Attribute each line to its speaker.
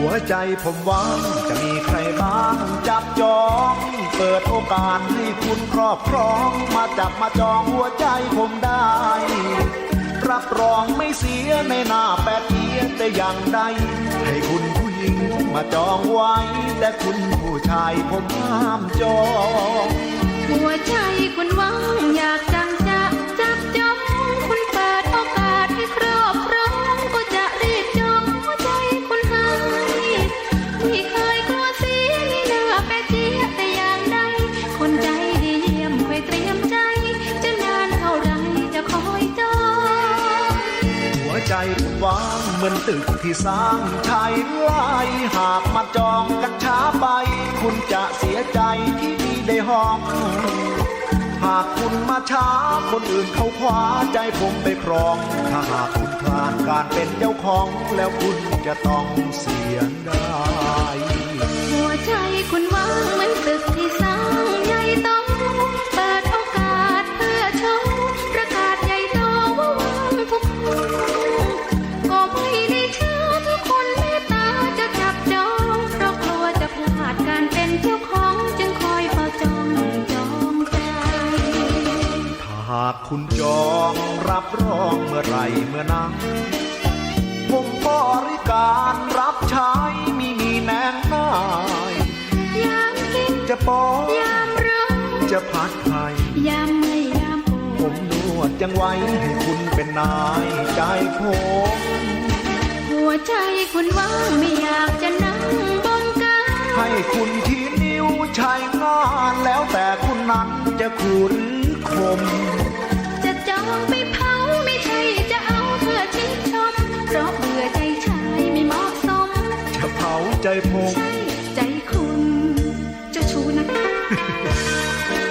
Speaker 1: ัวใจผมว่างจะมีใครบ้างจับจอง เปิดโอกาสให้คุณครอบครอง มาจับมาจองหัวใจผมได้ รับรองไม่เสียในหน้าแปดเอียแต่อย่างใด ให้คุณผู้หญิงมาจองไว้ แต่คุณผู้ชายผมห้ามจอง
Speaker 2: ใจว่างเหมือนตึ
Speaker 1: กที่สร้างชายลายหากมาจองกันช้าไป คุณจะเสียใจที่มีได้ห้อง หากคุณมาช้าคนอื่นเขาคว้าใจผมไปครอง ถ้าหากคุณพลาดการเป็นเจ้าของ แล้วคุณจะต้องเสียดาย
Speaker 2: คุณจองรั
Speaker 1: บรองเมื่อไหรเมื่อนั้นผมบริการรับใช้มีมีแนงนาย
Speaker 2: ยามกิน
Speaker 1: จะปอก
Speaker 2: ยามร้อน
Speaker 1: จะพัดไทย
Speaker 2: ยามเมื่อยยามป
Speaker 1: ผ
Speaker 2: ว
Speaker 1: ม
Speaker 2: ด
Speaker 1: นวดจังไว้ให้คุณเป็นนายใจผม
Speaker 2: หัวใจคุณว่างไม่อยากจะนั่งบงการ
Speaker 1: ให้คุณที่นิ้วใช้งานแล้วแต่คุณนั้นจะขู่หรือคม ใจผม
Speaker 2: ใช่ใจคุณเจ้าชู้นะคะ